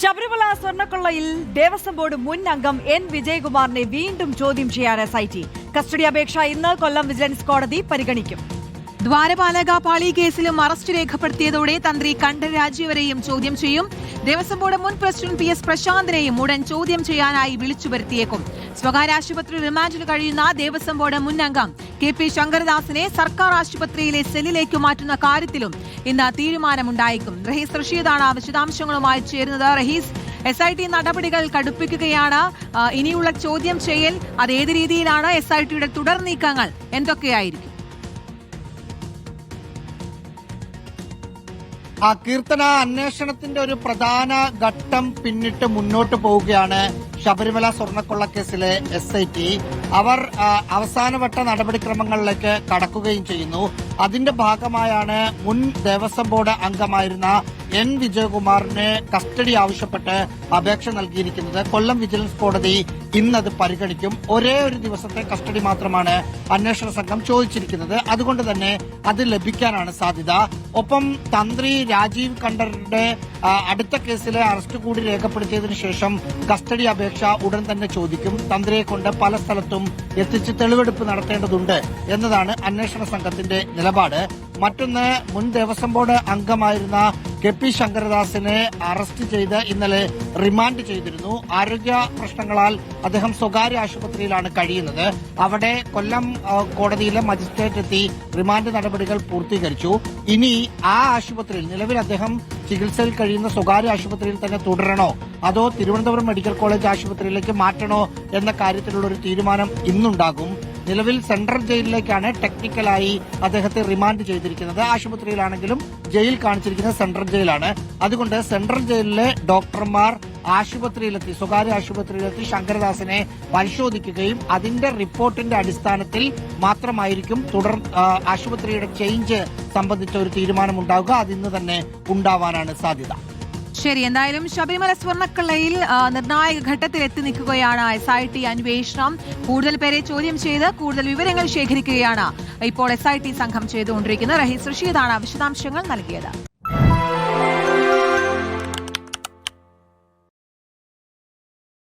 Sabarimala സ്വർണക്കൊള്ളയിൽ Devaswom board മുൻ അംഗം N വിജയകുമാറിനെ വീണ്ടും ചോദ്യം ചെയ്യാൻ എസ് ഐ ടി കസ്റ്റഡി അപേക്ഷ ഇന്ന് കൊല്ലം വിജിലൻസ് കോടതി പരിഗണിക്കും. ദ്വാരപാലക പാളി കേസിലും അറസ്റ്റ് രേഖപ്പെടുത്തിയതോടെ തന്ത്രി കണ്ഠരാജീവരെയും ചോദ്യം ചെയ്യും. ദേവസ്വം ബോർഡ് മുൻ പ്രസിഡന്റ് പി എസ് പ്രശാന്തിനെയും ഉടൻ ചോദ്യം ചെയ്യാനായി വിളിച്ചു വരുത്തിയേക്കും. സ്വകാര്യ ആശുപത്രി റിമാൻഡിൽ കഴിയുന്ന ദേവസ്വം ബോർഡ് മുൻ അംഗം കെ പി ശങ്കരദാസിനെ സർക്കാർ ആശുപത്രിയിലെ സെല്ലിലേക്ക് മാറ്റുന്ന കാര്യത്തിലും ഇന്ന് തീരുമാനമുണ്ടായേക്കും. റഹീസ് റഷീദാണ് വിശദാംശങ്ങളുമായി ചേരുന്നത്. റഹീസ് എസ് ഐ ടി നടപടികൾ കടുപ്പിക്കുകയാണ്. ഇനിയുള്ള ചോദ്യം ചെയ്യൽ അത് ഏത് രീതിയിലാണ്? എസ് ഐ ടിയുടെ തുടർ നീക്കങ്ങൾ എന്തൊക്കെയായിരിക്കും? ആ കീർത്തന അന്വേഷണത്തിന്റെ ഒരു പ്രധാന ഘട്ടം പിന്നിട്ട് മുന്നോട്ട് പോവുകയാണ് ശബരിമല സ്വർണക്കൊള്ളക്കേസിലെ എസ് ഐ ടി അവർ അവസാനവട്ട നടപടിക്രമങ്ങളിലേക്ക് കടക്കുകയും ചെയ്യുന്നു. അതിന്റെ ഭാഗമായാണ് മുൻ ദേവസ്വം ബോർഡ് അംഗമായിരുന്ന എൻ വിജയകുമാറിന് കസ്റ്റഡി ആവശ്യപ്പെട്ട് അപേക്ഷ നൽകിയിരിക്കുന്നത്. കൊല്ലം വിജിലൻസ് കോടതി ഇന്നത് പരിഗണിക്കും. ഒരേ ഒരു ദിവസത്തെ കസ്റ്റഡി മാത്രമാണ് അന്വേഷണ സംഘം ചോദിച്ചിരിക്കുന്നത്. അതുകൊണ്ട് തന്നെ അത് ലഭിക്കാനാണ് സാധ്യത. ഒപ്പം തന്ത്രി രാജീവ് കണ്ഠരുടെ അടുത്ത കേസിലെ അറസ്റ്റ് കൂടി രേഖപ്പെടുത്തിയതിനു ശേഷം കസ്റ്റഡി അപേക്ഷ ഉടൻ തന്നെ ചോദിക്കും. തന്ത്രിയെ കൊണ്ട് പല സ്ഥലത്തും എത്തിച്ച് തെളിവെടുപ്പ് നടത്തേണ്ടതുണ്ട് എന്നതാണ് അന്വേഷണ സംഘത്തിന്റെ നിലപാട്. മറ്റൊന്ന് മുൻ ദേവസ്വം ബോർഡ് അംഗമായിരുന്ന കെ പി ശങ്കരദാസിനെ അറസ്റ്റ് ചെയ്ത് ഇന്നലെ റിമാൻഡ് ചെയ്തിരുന്നു. ആരോഗ്യ പ്രശ്നങ്ങളാൽ അദ്ദേഹം സ്വകാര്യ ആശുപത്രിയിലാണ് കഴിയുന്നത്. അവിടെ കൊല്ലം കോടതിയിലെ മജിസ്ട്രേറ്റ് എത്തി റിമാൻഡ് നടപടികൾ പൂർത്തീകരിച്ചു. ഇനി ആ ആശുപത്രിയിൽ നിലവിൽ അദ്ദേഹം ചികിത്സയിൽ കഴിയുന്ന സ്വകാര്യ ആശുപത്രിയിൽ തന്നെ തുടരണോ? അതോ തിരുവനന്തപുരം മെഡിക്കൽ കോളേജ് ആശുപത്രിയിലേക്ക് മാറ്റണോ? എന്ന കാര്യത്തിലുള്ള ഒരു തീരുമാനം ഇന്നുണ്ടാകും. നിലവിൽ സെൻട്രൽ ജയിലിലേക്കാണ് ടെക്നിക്കലായി അദ്ദേഹത്തെ റിമാൻഡ് ചെയ്തിരിക്കുന്നത്. ആശുപത്രിയിലാണെങ്കിലും ജയിൽ കാണിച്ചിരിക്കുന്നത് സെൻട്രൽ ജയിലാണ്. അതുകൊണ്ട് സെൻട്രൽ ജയിലിലെ ഡോക്ടർമാർ ആശുപത്രിയിലെത്തി സ്വകാര്യ ആശുപത്രിയിലെത്തി ശങ്കരദാസിനെ പരിശോധിക്കുകയും അതിന്റെ റിപ്പോർട്ടിന്റെ അടിസ്ഥാനത്തിൽ മാത്രമായിരിക്കും തുടർ ആശുപത്രിയുടെ ചേഞ്ച് സംബന്ധിച്ച ഒരു തീരുമാനമുണ്ടാവുക. അതിന്ന് തന്നെ ഉണ്ടാവാനാണ് സാധ്യത. ശരി എന്തായാലും ശബരിമല സ്വർണക്കള്ളയിൽ നിർണായക ഘട്ടത്തിൽ എത്തി നിൽക്കുകയാണ് എസ് ഐ ടി അന്വേഷണം. കൂടുതൽ പേരെ ചോദ്യം ചെയ്ത് കൂടുതൽ വിവരങ്ങൾ ശേഖരിക്കുകയാണ് ഇപ്പോൾ എസ് ഐ ടി സംഘം ചെയ്തുകൊണ്ടിരിക്കുന്നത്. റഹീസ് റഷീദാണ് വിശദാംശങ്ങൾ നൽകിയത്.